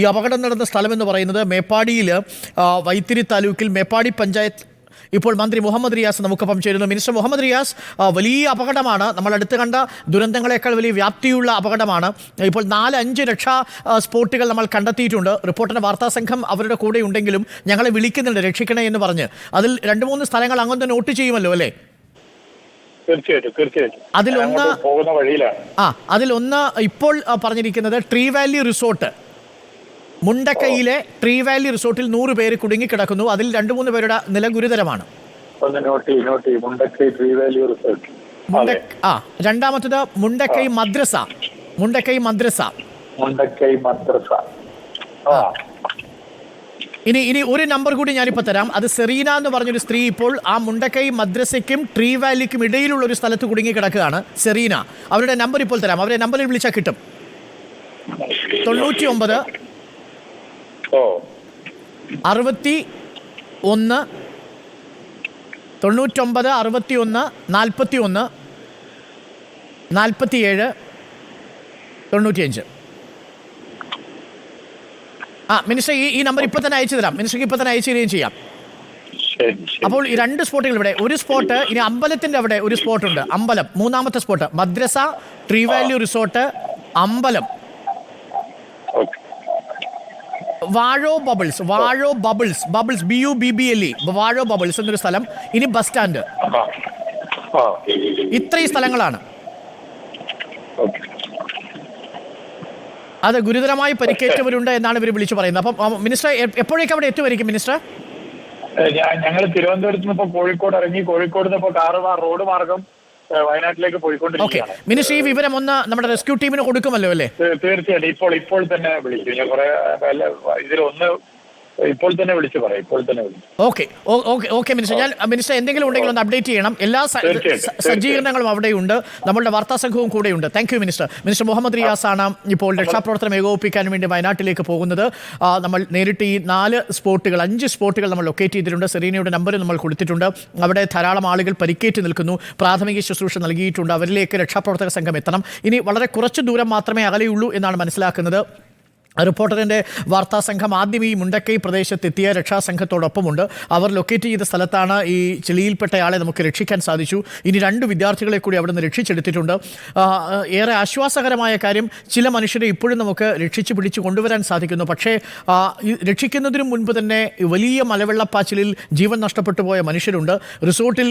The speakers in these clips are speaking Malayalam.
ഈ അപകടം നടന്ന സ്ഥലമെന്ന് പറയുന്നത് മേപ്പാടിയിൽ വൈത്തിരി താലൂക്കിൽ മേപ്പാടി പഞ്ചായത്ത്. ഇപ്പോൾ മന്ത്രി മുഹമ്മദ് റിയാസ് നമുക്കൊപ്പം ചേരുന്നു. മിനിസ്റ്റർ മുഹമ്മദ് റിയാസ് വലിയ അപകടമാണ്. നമ്മൾ അടുത്ത് കണ്ട ദുരന്തങ്ങളെക്കാൾ വലിയ വ്യാപ്തിയുള്ള അപകടമാണ്. ഇപ്പോൾ നാല് അഞ്ച് രക്ഷാ സ്പോട്ടുകൾ നമ്മൾ കണ്ടെത്തിയിട്ടുണ്ട്. റിപ്പോർട്ടർ വാർത്താ സംഘം അവരുടെ കൂടെ ഉണ്ടെങ്കിലും ഞങ്ങളെ വിളിക്കുന്നുണ്ട് രക്ഷിക്കണേ എന്ന് പറഞ്ഞ്. അതിൽ രണ്ട് മൂന്ന് സ്ഥലങ്ങൾ അങ്ങോട്ട് നോട്ട് ചെയ്യുമല്ലോ അല്ലേ? തീർച്ചയായിട്ടും തീർച്ചയായിട്ടും. അതിലൊന്ന് പോകുന്ന വഴിയിലാണ്. ആ അതിലൊന്ന് ഇപ്പോൾ പറഞ്ഞിരിക്കുന്നത് ട്രീ വാലി റിസോർട്ട്. മുണ്ടക്കൈയിലെ ട്രീ വാലി റിസോർട്ടിൽ നൂറ് പേര് കുടുങ്ങിക്കിടക്കുന്നു. അതിൽ രണ്ടു മൂന്ന് പേരുടെ നില ഗുരുതരമാണ്. ആ രണ്ടാമത്തത് മുണ്ടക്കൈ മദ്രസ. മുണ്ടക്കൈ മദ്രസ. മുണ്ടക്കൈ മദ്രസ. ഇനി ഇനി ഒരു നമ്പർ കൂടി ഞാനിപ്പോൾ തരാം. അത് സെറീന എന്ന് പറഞ്ഞൊരു സ്ത്രീ ഇപ്പോൾ ആ മുണ്ടക്കൈ മദ്രസയ്ക്കും ട്രീ വാലിക്കും ഇടയിലുള്ള ഒരു സ്ഥലത്ത് കുടുങ്ങി കിടക്കുകയാണ് സെറീന. അവരുടെ നമ്പർ ഇപ്പോൾ തരാം. അവരെ നമ്പറിൽ വിളിച്ചാൽ കിട്ടും. തൊണ്ണൂറ്റി ഒമ്പത് അറുപത്തി ഒന്ന് തൊണ്ണൂറ്റൊമ്പത് അറുപത്തി ഒന്ന് നാൽപ്പത്തി ഒന്ന് നാൽപ്പത്തിയേഴ് തൊണ്ണൂറ്റിയഞ്ച്. ആ മിനിസ്റ്റർ ഈ ഈ നമ്പർ ഇപ്പം തന്നെ അയച്ചു തരാം. മിനിസ്റ്റർക്ക് ഇപ്പം തന്നെ അയച്ചു തരികയും ചെയ്യാം അപ്പോൾ ഈ രണ്ട് സ്പോട്ടുകൾ ഇവിടെ. ഒരു സ്പോട്ട് ഇനി അമ്പലത്തിന്റെ അവിടെ ഒരു സ്പോട്ടുണ്ട്. അമ്പലം. മൂന്നാമത്തെ സ്പോട്ട്. മദ്രസ ട്രീ വാല്യൂ റിസോർട്ട് അമ്പലം ഓക്കെ വാഴോ bubbles വാഴോ bubbles bubbles B U B B L E വാഴോ bubbles എന്നൊരു സ്ഥലം ഇനി ബസ് സ്റ്റാൻഡ്. ഇത്രയും സ്ഥലങ്ങളാണ്. അതെ ഗുരുതരമായി പരിക്കേറ്റവരുണ്ട് എന്നാണ് ഇവർ വിളിച്ചു പറയുന്നത്. അപ്പം മിനിസ്റ്റർ എപ്പോഴേക്കും അവിടെ എത്തുമായിരിക്കും മിനിസ്റ്റർ? ഞങ്ങൾ തിരുവനന്തപുരത്ത് നിന്ന് ഇപ്പൊ കോഴിക്കോട് ഇറങ്ങി കോഴിക്കോട് നിന്ന് ഇപ്പൊ കാറ് റോഡ് മാർഗം വയനാട്ടിലേക്ക് പോയിക്കൊണ്ടിരിക്കുകയാണ്. മിനിസ്റ്റർ ഈ വിവരം ഒന്ന് നമ്മുടെ റെസ്ക്യൂ ടീമിന് കൊടുക്കുമല്ലോ അല്ലേ? തീർച്ചയായിട്ടും. ഇപ്പോൾ ഇപ്പോൾ തന്നെ വിളിക്കും. ഞാൻ കുറെ ഇതിലൊന്ന് ഇപ്പോൾ തന്നെ വിളിച്ചു പറയാം ഇപ്പോൾ തന്നെ വിളിച്ചു. Okay okay okay minister. ഞാൻ മിനിസ്റ്റർ എന്തെങ്കിലും ഉണ്ടെങ്കിൽ ഒന്ന് അപ്ഡേറ്റ് ചെയ്യണം. എല്ലാ സ- അവിടെ ഉണ്ട് സജ്ജീകരണങ്ങളും അവിടെയുണ്ട്. നമ്മളുടെ വാർത്താ സംഘവും കൂടെയുണ്ട്. Thank you minister. Minister Muhammad Riyas ആണ് ഇപ്പോൾ രക്ഷാപ്രവർത്തനം ഏകോപിപ്പിക്കാൻ വേണ്ടി വയനാട്ടിലേക്ക് പോകുന്നത്. നമ്മൾ നേരിട്ട് ഈ നാല് സ്പോട്ടുകൾ അഞ്ച് സ്പോട്ടുകൾ നമ്മൾ ലൊക്കേറ്റ് ചെയ്തിട്ടുണ്ട്. സെറീനയുടെ നമ്പർ നമ്മൾ കൊടുത്തിട്ടുണ്ട്. അവിടെ ധാരാളം ആളുകൾ പരിക്കേറ്റ് നിൽക്കുന്നു. പ്രാഥമിക ശുശ്രൂഷ നൽകിയിട്ടുണ്ട്. അവരിലേക്ക് രക്ഷാപ്രവർത്തക സംഘം എത്തണം. ഇനി വളരെ കുറച്ച് ദൂരം മാത്രമേ അകലെയുള്ളൂ എന്നാണ് മനസ്സിലാക്കുന്നത്. റിപ്പോർട്ടറിന്റെ വാർത്താ സംഘം ആദ്യം ഈ മുണ്ടക്കൈ പ്രദേശത്തെത്തിയ രക്ഷാസംഘത്തോടൊപ്പമുണ്ട്. അവർ ലൊക്കേറ്റ് ചെയ്ത സ്ഥലത്താണ് ഈ ചെളിയിൽപ്പെട്ടയാളെ നമുക്ക് രക്ഷിക്കാൻ സാധിച്ചു. ഇനി രണ്ട് വിദ്യാർത്ഥികളെ കൂടി അവിടെ നിന്ന് രക്ഷിച്ചെടുത്തിട്ടുണ്ട് ഏറെ ആശ്വാസകരമായ കാര്യം ചില മനുഷ്യരെ ഇപ്പോഴും നമുക്ക് രക്ഷിച്ചു പിടിച്ച് കൊണ്ടുവരാൻ സാധിക്കുന്നു. പക്ഷേ രക്ഷിക്കുന്നതിനു മുൻപ് തന്നെ വലിയ മലവെള്ളപ്പാച്ചിലിൽ ജീവൻ നഷ്ടപ്പെട്ടു പോയ മനുഷ്യരുണ്ട്. റിസോർട്ടിൽ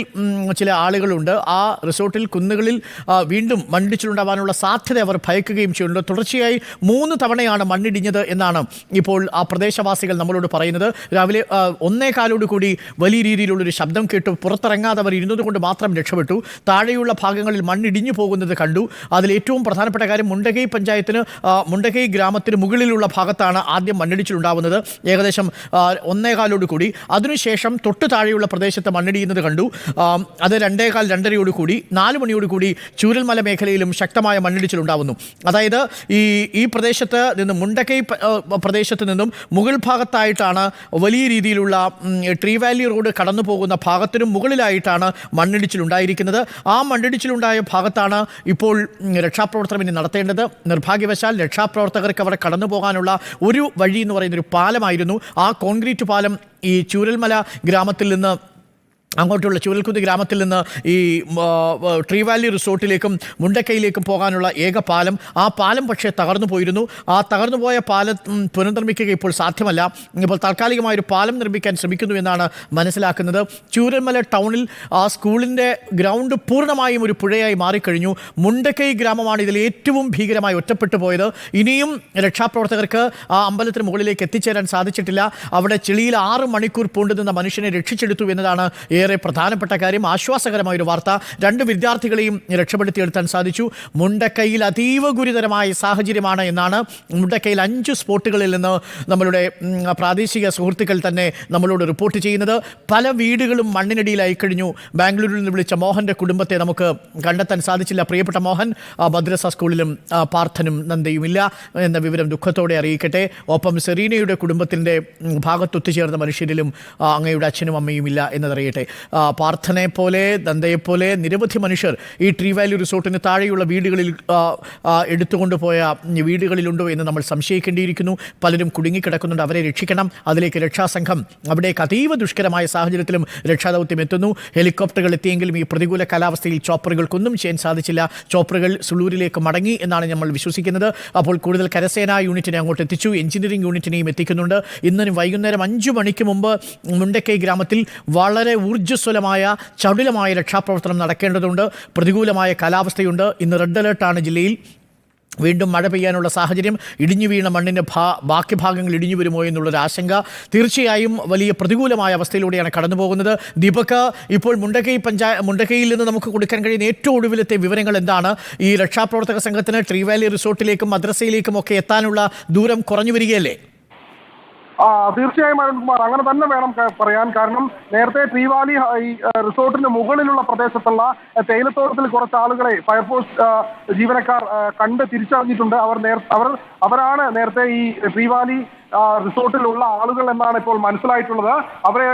ചില ആളുകളുണ്ട്. ആ റിസോർട്ടിൽ കുന്നുകളിൽ വീണ്ടും മണ്ണിടിച്ചിലുണ്ടാവാനുള്ള സാധ്യത അവർ ഭയക്കുകയും ചെയ്യുന്നുണ്ട്. തുടർച്ചയായി മൂന്ന് തവണയാണ് മണ്ണിടിഞ്ഞത് എന്നാണ് ഇപ്പോൾ ആ പ്രദേശവാസികൾ നമ്മളോട് പറയുന്നത്. രാവിലെ ഒന്നേ കാലോട് കൂടി വലിയ രീതിയിലുള്ളൊരു ശബ്ദം കേട്ടു പുറത്തിറങ്ങാതെ അവർ ഇരുന്നത് കൊണ്ട് മാത്രം രക്ഷപ്പെട്ടു. താഴെയുള്ള ഭാഗങ്ങളിൽ മണ്ണിടിഞ്ഞു പോകുന്നത് കണ്ടു. അതിൽ ഏറ്റവും പ്രധാനപ്പെട്ട കാര്യം മുണ്ടകൈ പഞ്ചായത്തിന് മുണ്ടകൈ ഗ്രാമത്തിന് മുകളിലുള്ള ഭാഗത്താണ് ആദ്യം മണ്ണിടിച്ചിലുണ്ടാവുന്നത്. ഏകദേശം ഒന്നേകാലോട് കൂടി. അതിനുശേഷം തൊട്ട് താഴെയുള്ള പ്രദേശത്ത് മണ്ണിടിയുന്നത് കണ്ടു. അത് രണ്ടേകാൽ രണ്ടരയോട് കൂടി നാല് മണിയോട് കൂടി ചൂരൽമല മേഖലയിലും ശക്തമായ മണ്ണിടിച്ചിലുണ്ടാവുന്നു. അതായത് ഈ ഈ പ്രദേശത്ത് നിന്ന് മുണ്ടക്കൈ ആ, പ്രദേശത്ത് നിന്നും മുകൾ ഭാഗത്തായിട്ടാണ് വലിയ രീതിയിലുള്ള ട്രീ വാലി റോഡ് കടന്നു പോകുന്ന ഭാഗത്തിനും മുകളിലായിട്ടാണ് മണ്ണിടിച്ചിലുണ്ടായിരിക്കുന്നത് ആ മണ്ണിടിച്ചിലുണ്ടായ ഭാഗത്താണ് ഇപ്പോൾ രക്ഷാപ്രവർത്തനം ഇനി നടത്തേണ്ടത്. നിർഭാഗ്യവശാൽ രക്ഷാപ്രവർത്തകർക്ക് അവിടെ കടന്നു പോകാനുള്ള ഒരു വഴി എന്ന് പറയുന്ന ഒരു പാലമായിരുന്നു. ആ കോൺക്രീറ്റ് പാലം ഈ ചൂരൽമല ഗ്രാമത്തിൽ നിന്ന് അങ്ങോട്ടുള്ള ചുരൽക്കുന്ന് ഗ്രാമത്തിൽ നിന്ന് ഈ ട്രീ വാലി റിസോർട്ടിലേക്കും മുണ്ടക്കൈയിലേക്കും പോകാനുള്ള ഏക പാലം ആ പാലം പക്ഷേ തകർന്നു പോയിരുന്നു. ആ തകർന്നു പോയ പാലം പുനർനിർമ്മിക്കുക ഇപ്പോൾ സാധ്യമല്ല. ഇപ്പോൾ താൽക്കാലികമായൊരു പാലം നിർമ്മിക്കാൻ ശ്രമിക്കുന്നു എന്നാണ് മനസ്സിലാക്കുന്നത്. ചൂരൽമല ടൗണിൽ ആ സ്കൂളിന്റെ ഗ്രൗണ്ട് പൂർണമായും ഒരു പുഴയായി മാറിക്കഴിഞ്ഞു. മുണ്ടക്കൈ ഗ്രാമമാണ് ഇതിൽ ഏറ്റവും ഭീകരമായി ഒറ്റപ്പെട്ടു പോയത്. ഇനിയും രക്ഷാപ്രവർത്തകർക്ക് ആ അമ്പലത്തിന് മുകളിലേക്ക് എത്തിച്ചേരാൻ സാധിച്ചിട്ടില്ല. അവിടെ ചെളിയിൽ ആറ് മണിക്കൂർ പൂണ്ടുനിന്ന മനുഷ്യനെ രക്ഷിച്ചെടുത്തു എന്നതാണ് പ്രധാനപ്പെട്ട കാര്യം ആശ്വാസകരമായ ഒരു വാർത്ത. രണ്ട് വിദ്യാർത്ഥികളെയും രക്ഷപ്പെടുത്തിയെടുത്താൻ സാധിച്ചു. മുണ്ടക്കൈയിൽ അതീവ ഗുരുതരമായ സാഹചര്യമാണ് എന്നാണ് മുണ്ടക്കൈയിൽ അഞ്ച് സ്പോട്ടുകളിൽ നിന്ന് നമ്മളുടെ പ്രാദേശിക സുഹൃത്തുക്കൾ തന്നെ നമ്മളോട് റിപ്പോർട്ട് ചെയ്യുന്നത്. പല വീടുകളും മണ്ണിനടിയിലായി കഴിഞ്ഞു. ബാംഗ്ലൂരിൽ നിന്ന് വിളിച്ച മോഹന്റെ കുടുംബത്തെ നമുക്ക് കണ്ടെത്താൻ സാധിച്ചില്ല. പ്രിയപ്പെട്ട മോഹൻ മദ്രസ സ്കൂളിലും പാർത്ഥനും നന്ദയുമില്ല എന്ന വിവരം ദുഃഖത്തോടെ അറിയിക്കട്ടെ. ഒപ്പം സെറീനയുടെ കുടുംബത്തിന്റെ ഭാഗത്തൊത്തുചേർന്ന മനുഷ്യരിലും അങ്ങയുടെ അച്ഛനും അമ്മയും ഇല്ല എന്നതറിയട്ടെ. ആ, പാർത്ഥനെ പോലെ ദന്തയെ പോലെ നിരവധി മനുഷ്യർ ഈ ട്രീ വാലി റിസോർട്ടിന് താഴെയുള്ള വീടുകളിൽ എടുത്തുകൊണ്ട് പോയ വീടുകളിലുണ്ടോ എന്ന് നമ്മൾ സംശയിക്കേണ്ടിയിരിക്കുന്നു. പലരും കുടുങ്ങിക്കിടക്കുന്നുണ്ട്. അവരെ രക്ഷിക്കണം. അതിലേക്ക് രക്ഷാസംഘം അവിടേക്ക് അതീവ ദുഷ്കരമായ സാഹചര്യത്തിലും രക്ഷാദൗത്യം എത്തുന്നു. ഹെലികോപ്റ്ററുകൾ എത്തിയെങ്കിലും ഈ പ്രതികൂല കാലാവസ്ഥയിൽ ചോപ്പറുകൾക്കൊന്നും ചെയ്യാൻ സാധിച്ചില്ല. ചോപ്പറുകൾ സുളൂരിലേക്ക് മടങ്ങി എന്നാണ് നമ്മൾ വിശ്വസിക്കുന്നത്. അപ്പോൾ കൂടുതൽ കരസേനാ യൂണിറ്റിനെ അങ്ങോട്ട് എത്തിച്ചു. എഞ്ചിനീയറിംഗ് യൂണിറ്റിനെയും എത്തിക്കുന്നുണ്ട്. ഇന്നും വൈകുന്നേരം അഞ്ചു മണിക്ക് മുമ്പ് മുണ്ടക്കൈ ഗ്രാമത്തിൽ വളരെ ഊർജസ്വലമായ ചടുലമായ രക്ഷാപ്രവർത്തനം നടക്കേണ്ടതുണ്ട്. പ്രതികൂലമായ കാലാവസ്ഥയുണ്ട്. ഇന്ന് റെഡ് അലേർട്ടാണ് ജില്ലയിൽ. വീണ്ടും മഴ പെയ്യാനുള്ള സാഹചര്യം. ഇടിഞ്ഞു വീണ മണ്ണിന്റെ ഭാ ബാക്കി ഭാഗങ്ങൾ ഇടിഞ്ഞു വരുമോ എന്നുള്ളൊരു ആശങ്ക. തീർച്ചയായും വലിയ പ്രതികൂലമായ അവസ്ഥയിലൂടെയാണ് കടന്നു പോകുന്നത് ദീപക് ഇപ്പോൾ മുണ്ടക്കൈ പഞ്ചായ മുണ്ടക്കൈയിൽ നിന്ന് നമുക്ക് കൊടുക്കാൻ കഴിയുന്ന ഏറ്റവും ഒടുവിലത്തെ വിവരങ്ങൾ എന്താണ്? ഈ രക്ഷാപ്രവർത്തക സംഘത്തിന് ട്രീവാലി റിസോർട്ടിലേക്കും മദ്രസയിലേക്കും ഒക്കെ എത്താനുള്ള ദൂരം കുറഞ്ഞു വരികയല്ലേ? ആ തീർച്ചയായും അരുൺകുമാർ അങ്ങനെ തന്നെ വേണം പറയാൻ. കാരണം നേരത്തെ ട്രീവാലി ഈ റിസോർട്ടിന് മുകളിലുള്ള പ്രദേശത്തുള്ള തേയിലത്തോട്ടത്തിൽ കുറച്ച് ആളുകളെ ഫയർഫോഴ്സ് ജീവനക്കാർ കണ്ട് തിരിച്ചറിഞ്ഞിട്ടുണ്ട്. അവർ നേർ അവർ അവരാണ് നേരത്തെ ഈ ട്രീവാലി റിസോർട്ടിലുള്ള ആളുകൾ എന്നാണ് ഇപ്പോൾ മനസ്സിലായിട്ടുള്ളത്. അവരെ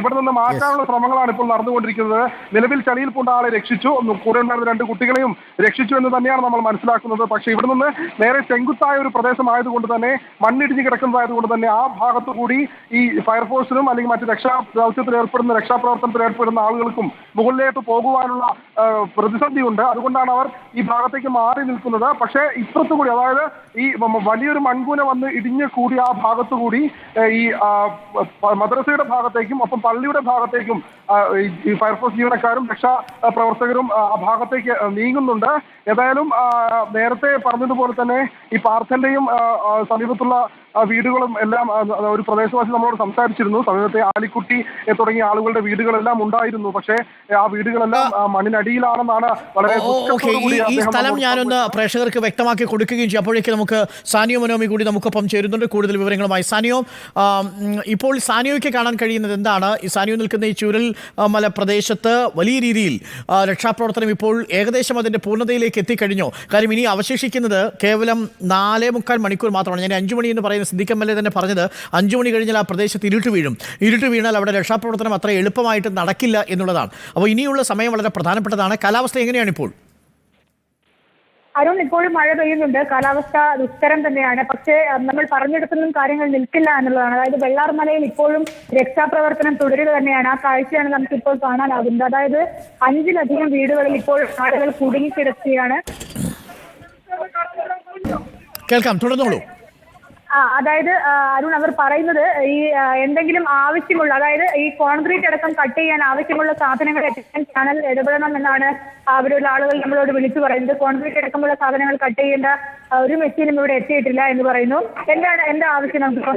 ഇവിടെ നിന്ന് മാറ്റാനുള്ള ശ്രമങ്ങളാണ് ഇപ്പോൾ നടന്നുകൊണ്ടിരിക്കുന്നത്. നിലവിൽ ചളിയിൽ പൂണ്ട ആളെ രക്ഷിച്ചു. ഒന്ന് കൂടെ ഉണ്ടായിരുന്ന രണ്ട് കുട്ടികളെയും രക്ഷിച്ചു എന്ന് തന്നെയാണ് നമ്മൾ മനസ്സിലാക്കുന്നത്. പക്ഷേ ഇവിടെ നിന്ന് നേരെ ചെങ്കുത്തായ ഒരു പ്രദേശമായതുകൊണ്ട് തന്നെ മണ്ണിടിഞ്ഞ് കിടക്കുന്നതായതുകൊണ്ട് തന്നെ ആ ഭാഗത്തു കൂടി ഈ ഫയർഫോഴ്സിനും അല്ലെങ്കിൽ മറ്റ് രക്ഷാ ദൗത്യത്തിൽ ഏർപ്പെടുന്ന രക്ഷാപ്രവർത്തനത്തിൽ ഏർപ്പെടുന്ന ആളുകൾക്കും മുകളിലേക്ക് പോകുവാനുള്ള പ്രതിസന്ധിയുണ്ട്. അതുകൊണ്ടാണ് അവർ ഈ ഭാഗത്തേക്ക് മാറി നിൽക്കുന്നത്. പക്ഷേ ഇപ്പുറത്തു കൂടി അതായത് ഈ വലിയൊരു മൺകൂന വന്ന് ഇടിഞ്ഞ് കൂടി ആ ഭാഗത്തു കൂടി ഈ മദ്രസയുടെ ഭാഗത്തേക്കും ഒപ്പം പള്ളിയുടെ ഭാഗത്തേക്കും ഈ- ഫയർഫോഴ്സ് ജീവനക്കാരും രക്ഷാ പ്രവർത്തകരും ആ ഭാഗത്തേക്ക് നീങ്ങുന്നുണ്ട്. ഏതായാലും നേരത്തെ പറഞ്ഞതുപോലെ തന്നെ ഈ പാർത്ഥന്റെയും സമീപത്തുള്ള ആ, വീടുകളും എല്ലാം ഒരു പ്രദേശവാസി നമ്മളോട് സംസാരിച്ചിരുന്നു. സമീപത്തെ ആലിക്കുട്ടി തുടങ്ങിയ ആളുകളുടെ വീടുകളെല്ലാം ഉണ്ടായിരുന്നു. പക്ഷേ ആ വീടുകളെല്ലാം മണ്ണിനടിയിലാണെന്നാണ് വളരെ ഈ സ്ഥലം ഞാനൊന്ന് പ്രേക്ഷകർക്ക് വ്യക്തമാക്കി കൊടുക്കുകയും ചെയ്യും. അപ്പോഴേക്ക് നമുക്ക് സാനിയോ മനോമി കൂടി നമുക്കൊപ്പം ചേരുന്നുണ്ട്. കൂടുതൽ വിവരങ്ങളുമായി സാനിയോ ഇപ്പോൾ സാനിയോയ്ക്ക് കാണാൻ കഴിയുന്നത് എന്താണ്? ഈ സാനിയോ നിൽക്കുന്ന ഈ ചുരൽ മല പ്രദേശത്ത് വലിയ രീതിയിൽ രക്ഷാപ്രവർത്തനം ഇപ്പോൾ ഏകദേശം അതിന്റെ പൂർണതയിലേക്ക് എത്തിക്കഴിഞ്ഞോ. കാര്യം ഇനി അവശേഷിക്കുന്നത് കേവലം നാലേ മുക്കാൽ മണിക്കൂർ മാത്രമാണ്. ഞാൻ അഞ്ചു മണി എന്ന് പറയുന്ന സിദ്ദിഖ് എം എൽ എ തന്നെ പറഞ്ഞത്? അഞ്ചു മണി കഴിഞ്ഞാൽ ആ പ്രദേശത്ത് ഇരുട്ട് വീഴും. ഇരുട്ട് വീണാൽ അവിടെ രക്ഷാപ്രവർത്തനം അത്ര എളുപ്പമായിട്ട് നടക്കില്ല എന്നുള്ളതാണ്. അപ്പോൾ ഇനിയുള്ള സമയം വളരെ പ്രധാനപ്പെട്ടതാണ്. കാലാവസ്ഥ എങ്ങനെയാണ് ഇപ്പോൾ? അരുൺ ഇപ്പോഴും മഴ പെയ്യുന്നുണ്ട്. കാലാവസ്ഥ ദുഷ്കരം തന്നെയാണ്. പക്ഷേ നമ്മൾ പറഞ്ഞെടുത്തൊന്നും കാര്യങ്ങൾ നിൽക്കില്ല എന്നുള്ളതാണ്. അതായത് വെള്ളാർമലയിൽ ഇപ്പോഴും രക്ഷാപ്രവർത്തനം തുടരുക തന്നെയാണ്. ആ കാഴ്ചയാണ് നമുക്ക് ഇപ്പോൾ കാണാനാകുന്നത്. അതായത് അഞ്ചിലധികം വീടുകളിൽ ഇപ്പോൾ ആളുകൾ കുടുങ്ങിക്കിടക്കുകയാണ്. കേൾക്കാം. തുടർന്നോളൂ. ആ അതായത് അരുൺ അവർ പറയുന്നത് ഈ എന്തെങ്കിലും ആവശ്യമുള്ള അതായത് ഈ കോൺക്രീറ്റ് അടക്കം കട്ട് ചെയ്യാൻ ആവശ്യമുള്ള സാധനങ്ങൾ എത്തിക്കാൻ ചാനൽ ഇടപെടണം എന്നാണ് അവരുള്ള ആളുകൾ നമ്മളോട് വിളിച്ചു പറയുന്നത്. കോൺക്രീറ്റ് അടക്കമുള്ള സാധനങ്ങൾ കട്ട് ചെയ്യേണ്ട ഒരു മെഷീനും ഇവിടെ എത്തിയിട്ടില്ല എന്ന് പറയുന്നു. എന്താണ് എന്താ ആവശ്യം നമുക്ക്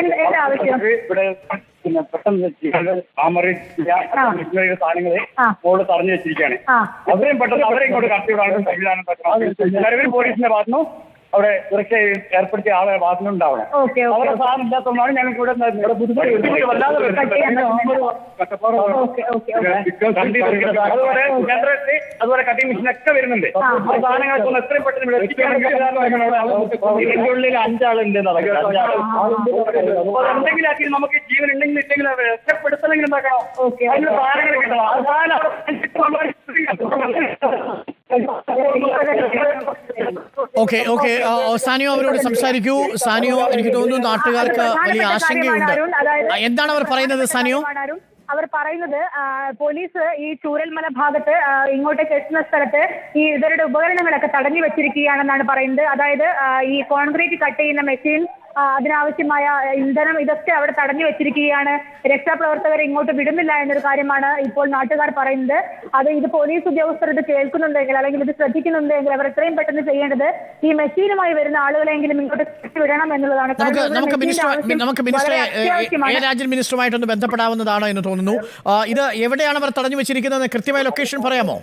എന്റെ എന്താ ആവശ്യം? പിന്നെ പെട്ടെന്ന് സാധനങ്ങളെ മോൾ തറഞ്ഞു വെച്ചിരിക്കുകയാണ്. അവരെയും പെട്ടെന്ന് അവരെ ഇങ്ങോട്ട് കടത്തിവിടാനും സംവിധാനം പറ്റണം നിലവിൽ പോലീസിന്റെ ഭാഗത്തുനിന്നും അവിടെ സുരക്ഷ ഏർപ്പെടുത്തിയ ആളെ ഭാഗത്തുനിന്നും അവരുടെ ഓക്കെ അവരെ സാധനം ഇല്ലാത്തതുകൊണ്ടാണ് ഞങ്ങൾക്ക് ഇവിടെ ഇവിടെ വല്ലാതെ വരുന്നത്. അതുപോലെ കട്ടിംഗ് മെഷീൻ ഒക്കെ വരുന്നുണ്ട്. ആ. സാധനങ്ങളൊക്കെ ഒന്ന് എത്രയും പെട്ടെന്ന് ഇവിടെ ഇതിന്റെ ഉള്ളിൽ അഞ്ചാളുണ്ട് അപ്പൊ എന്തെങ്കിലും ആക്കി നമുക്ക് ജീവൻ ഉണ്ടെങ്കിൽ ഇല്ലെങ്കിൽ അത് രക്ഷപ്പെടുത്തണമെങ്കിൽ എന്താക്കണം? അതിന്റെ സാധനങ്ങൾ കിട്ടണം. ആ സാധനം ഓക്കെ ഓക്കെ. സാനിയോ അവരോട് സംസാരിക്കൂ. സാനിയോ എനിക്ക് തോന്നുന്നു നാട്ടുകാർക്ക് വലിയ ആശങ്കയുണ്ട്. എന്താണ് അവർ പറയുന്നത് സാനിയോ? അവർ പറയുന്നത് പോലീസ് ഈ ചൂരൽമല ഭാഗത്ത് ഇങ്ങോട്ടേക്ക് എത്തുന്ന സ്ഥലത്ത് ഈ ഇവരുടെ ഉപകരണങ്ങളൊക്കെ തടഞ്ഞു വെച്ചിരിക്കുകയാണെന്നാണ് പറയുന്നത്. അതായത് ഈ കോൺക്രീറ്റ് കട്ട് ചെയ്യുന്ന മെഷീൻ അതിനാവശ്യമായ ഇന്ധനം ഇതൊക്കെ അവിടെ തടഞ്ഞു വെച്ചിരിക്കുകയാണ്. രക്ഷാപ്രവർത്തകരെ ഇങ്ങോട്ട് വിടുന്നില്ല എന്നൊരു കാര്യമാണ് ഇപ്പോൾ നാട്ടുകാർ പറയുന്നത്. അത് ഇത് പോലീസ് ഉദ്യോഗസ്ഥർ ഇത് കേൾക്കുന്നുണ്ടെങ്കിൽ അല്ലെങ്കിൽ ഇത് ശ്രദ്ധിക്കുന്നുണ്ടെങ്കിൽ അവർ എത്രയും പെട്ടെന്ന് ചെയ്യേണ്ടത് ഈ മെഷീനുമായി വരുന്ന ആളുകളെങ്കിലും ഇങ്ങോട്ട് വിടണം എന്നുള്ളതാണ്. നമുക്ക്. മിനിസ്റ്ററുമായിട്ടൊന്ന് ബന്ധപ്പെടാവുന്നതാണ് എന്ന് തോന്നുന്നു. ഇത് എവിടെയാണ് അവർ തടഞ്ഞു വെച്ചിരിക്കുന്നത് കൃത്യമായ ലൊക്കേഷൻ പറയാമോ?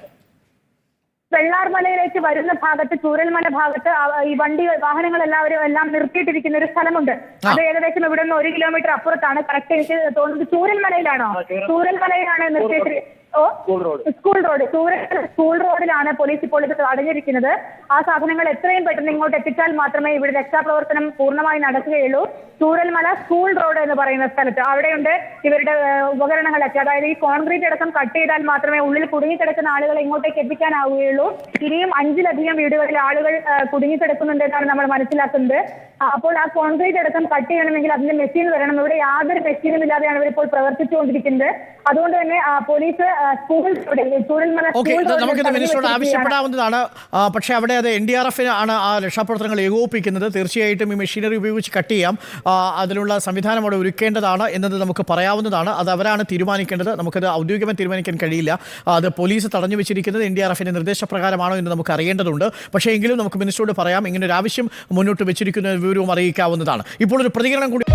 വെള്ളാർമലയിലേക്ക് വരുന്ന ഭാഗത്ത് ചൂരൽമല ഭാഗത്ത് ഈ വണ്ടി വാഹനങ്ങൾ എല്ലാവരും എല്ലാം നിർത്തിയിട്ടിരിക്കുന്ന ഒരു സ്ഥലമുണ്ട്. അത് ഏകദേശം ഇവിടെ നിന്ന് ഒരു കിലോമീറ്റർ അപ്പുറത്താണ്. കറക്റ്റ് എനിക്ക് തോന്നുന്നത് ചൂരൽമലയിലാണോ? ചൂരൽമലയിലാണ് നിർത്തിയിട്ട് oh school road. Sooraj school റോഡിലാണ് പോലീസ് ഇപ്പോൾ ഇത് തടഞ്ഞിരിക്കുന്നത്. ആ സാധനങ്ങൾ എത്രയും പെട്ടെന്ന് ഇങ്ങോട്ട് എത്തിച്ചാൽ മാത്രമേ ഇവിടെ രക്ഷാപ്രവർത്തനം പൂർണമായി നടക്കുകയുള്ളൂ. ചൂരൽമല സ്കൂൾ റോഡ് എന്ന് പറയുന്ന സ്ഥലത്ത്. അവിടെയുണ്ട് ഇവരുടെ ഉപകരണങ്ങളൊക്കെ. അതായത് ഈ കോൺക്രീറ്റ് അടക്കം കട്ട് ചെയ്താൽ മാത്രമേ ഉള്ളിൽ കുടുങ്ങിക്കിടക്കുന്ന ആളുകളെ ഇങ്ങോട്ടേക്ക് എത്തിക്കാനാവുകയുള്ളൂ. ഇനിയും അഞ്ചിലധികം വീടുകളിൽ ആളുകൾ കുടുങ്ങി കുടുങ്ങിക്കിടക്കുന്നുണ്ട് എന്നാണ് നമ്മൾ മനസ്സിലാക്കുന്നത്. ആ, അപ്പോൾ ആ കോൺക്രീറ്റ് അടക്കം കട്ട് ചെയ്യണമെങ്കിൽ അതിന്റെ മെഷീൻ വരണം. ഇവിടെ യാതൊരു മെഷീനും ഇല്ലാതെയാണ് ഇവരിപ്പോൾ പ്രവർത്തിച്ചുകൊണ്ടിരിക്കുന്നത്. അതുകൊണ്ട് തന്നെ പോലീസ് മിനിസ്റ്ററോട് ആവശ്യപ്പെടാവുന്നതാണ്. പക്ഷേ അവിടെ അത് എൻ ഡി ആർ എഫിന് ആണ് ആ രക്ഷാപ്രവർത്തനങ്ങൾ ഏകോപിപ്പിക്കുന്നത്. തീർച്ചയായിട്ടും ഈ മെഷീനറി ഉപയോഗിച്ച് കട്ട് ചെയ്യാം. അതിനുള്ള സംവിധാനം അവിടെ ഒരുക്കേണ്ടതാണ് എന്നത് നമുക്ക് പറയാവുന്നതാണ്. അത് അവരാണ് തീരുമാനിക്കേണ്ടത്. നമുക്കത് ഔദ്യോഗികമായി തീരുമാനിക്കാൻ കഴിയില്ല. അത് പോലീസ് തടഞ്ഞു വെച്ചിരിക്കുന്നത് എൻ ഡി ആർ എഫിന്റെ നിർദ്ദേശപ്രകാരമാണോ എന്ന് നമുക്ക് അറിയേണ്ടതുണ്ട്. പക്ഷേ എങ്കിലും നമുക്ക് മിനിസ്റ്ററോട് പറയാം. ഇങ്ങനെ ഒരു ആവശ്യം മുന്നോട്ട് വെച്ചിരിക്കുന്ന വിവരവും അറിയിക്കാവുന്നതാണ്. ഇപ്പോൾ ഒരു പ്രതികരണം കൂടി